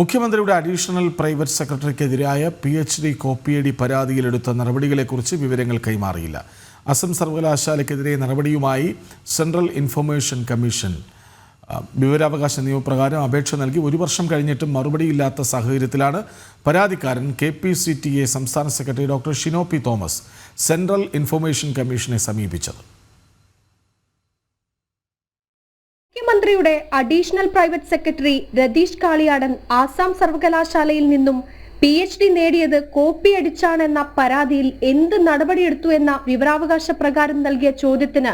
മുഖ്യമന്ത്രിയുടെ additional private സെക്രട്ടറിക്കെതിരായ P H D കോപ്പിയടി പരാതിയിലെടുത്ത നടപടികളെക്കുറിച്ച് വിവരങ്ങൾ കൈമാറിയില്ല. അസം സർവകലാശാലയ്ക്കെതിരെ നടപടിയുമായി സെൻട്രൽ ഇൻഫർമേഷൻ കമ്മീഷൻ വിവരാവകാശ നിയമപ്രകാരം അപേക്ഷ നൽകി. ഒരു വർഷം കഴിഞ്ഞിട്ടും മറുപടിയില്ലാത്ത സാഹചര്യത്തിലാണ് പരാതിക്കാരൻ K P C T A സംസ്ഥാന secretary doctor Shino P Thomas central information കമ്മീഷനെ സമീപിച്ചത്. മുഖ്യമന്ത്രിയുടെ additional private secretary Ratheesh Kaliyadan Assam സർവകലാശാലയിൽ നിന്നും പി എച്ച് ഡി നേടിയത് കോപ്പി അടിച്ചാണെന്ന പരാതിയിൽ എന്ത് നടപടിയെടുത്തു എന്ന വിവരാവകാശ പ്രകാരം നൽകിയ ചോദ്യത്തിന്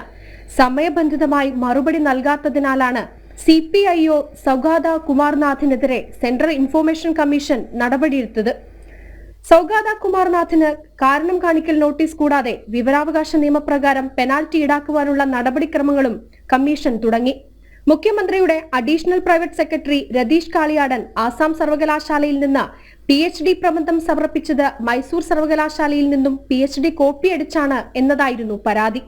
സമയബന്ധിതമായി മറുപടി നൽകാത്തതിനാലാണ് C P I O Saugata കുമാർനാഥിനെതിരെ central information commission നടപടിയെടുത്തത്. സൗഗാദ കുമാർനാഥിന് കാരണം കാണിക്കൽ നോട്ടീസ് കൂടാതെ വിവരാവകാശ നിയമപ്രകാരം പെനാൽറ്റി ഈടാക്കുവാനുള്ള നടപടിക്രമങ്ങളും കമ്മീഷൻ തുടങ്ങി. മുഖ്യമന്ത്രിയുടെ additional private secretary Ratheesh Kaliyadan Assam സർവകലാശാലയിൽ നിന്ന് പി എച്ച് ഡി പ്രബന്ധം സമർപ്പിച്ചത് മൈസൂർ സർവകലാശാലയിൽ നിന്നും പി എച്ച് ഡി കോപ്പിയടിച്ചാണ് എന്നതായിരുന്നു പരാതി.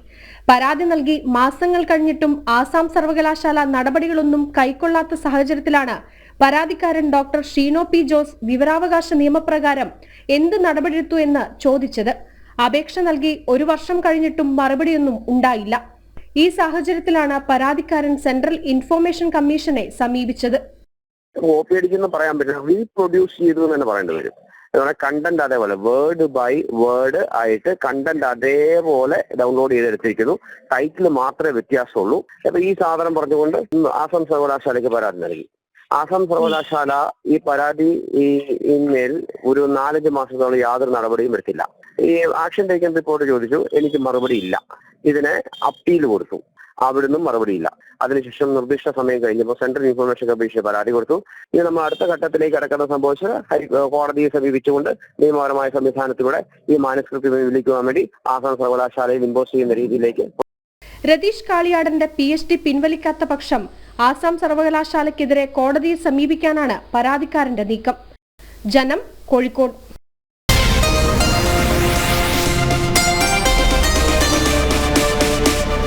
പരാതി നൽകി മാസങ്ങൾ കഴിഞ്ഞിട്ടും ആസാം സർവകലാശാല നടപടികളൊന്നും കൈക്കൊള്ളാത്ത സാഹചര്യത്തിലാണ് പരാതിക്കാരൻ ഡോക്ടർ ഷീനോ പി ജോസ് വിവരാവകാശ നിയമപ്രകാരം എന്ത് നടപടിയെടുത്തു എന്ന് ചോദിച്ചത്. അപേക്ഷ നൽകി ഒരു വർഷം കഴിഞ്ഞിട്ടും മറുപടിയൊന്നും ഉണ്ടായില്ല. ഈ സാഹചര്യത്തിലാണ് പരാതിക്കാരൻ സെൻട്രൽ ഇൻഫോർമേഷൻ കമ്മീഷനെ സമീപിച്ചത്. കോപ്പി അടിക്കുന്ന പറയാൻ പറ്റില്ല. റീപ്രൊഡ്യൂസ് ചെയ്തു എന്ന് തന്നെ പറയേണ്ടി വരും. അതുപോലെ കണ്ടന്റ് അതേപോലെ വേർഡ് ബൈ വേർഡ് ആയിട്ട് കണ്ടന്റ് അതേപോലെ ഡൗൺലോഡ് ചെയ്തെടുത്തിരിക്കുന്നു. ടൈറ്റിൽ മാത്രമേ വ്യത്യാസമുള്ളൂ. അപ്പൊ ഈ സാധനം പറഞ്ഞുകൊണ്ട് ആസാം സർവകലാശാലയ്ക്ക് പരാതി നൽകി. ആസാം സർവകലാശാല ഈ പരാതി ഈ ഇന്മേൽ ഒരു നാലഞ്ച് മാസത്തോളം യാതൊരു നടപടിയും എടുത്തില്ല. ഈ ആക്ഷൻ ടേക്കൻ റിപ്പോർട്ട് ചോദിച്ചു. എനിക്ക് മറുപടി ഇല്ല. ഇതിനെ അപ്പീൽ കൊടുത്തു. അവിടുന്നും മറുപടിയില്ല അതിനുശേഷം നിർദ്ദിഷ്ട സമയം കഴിഞ്ഞപ്പോൾ സെൻട്രൽ ഇൻഫർമേഷൻ കമ്മീഷന് പരാതി കൊടുത്തു. ഇനി നമ്മൾ അടുത്ത ഘട്ടത്തിലേക്ക് കടക്കുന്ന സംഭവിച്ചത് കോടതിയെ സമീപിച്ചുകൊണ്ട് നിയമപരമായ സംവിധാനത്തിലൂടെ ഈ മാനസ്ക്രിപ്റ്റ് പിൻവലിക്കുവാൻ വേണ്ടി ആസാം സർവകലാശാലയിൽ ഇമ്പോസ് ചെയ്യുന്ന രീതിയിലേക്ക് രതീഷ് കാളിയാടന്റെ പി എച്ച് ഡി പിൻവലിക്കാത്ത പക്ഷം ആസാം സർവകലാശാലയ്ക്കെതിരെ കോടതിയെ സമീപിക്കാനാണ് പരാതിക്കാരന്റെ നീക്കം. ജനം കോഴിക്കോട്.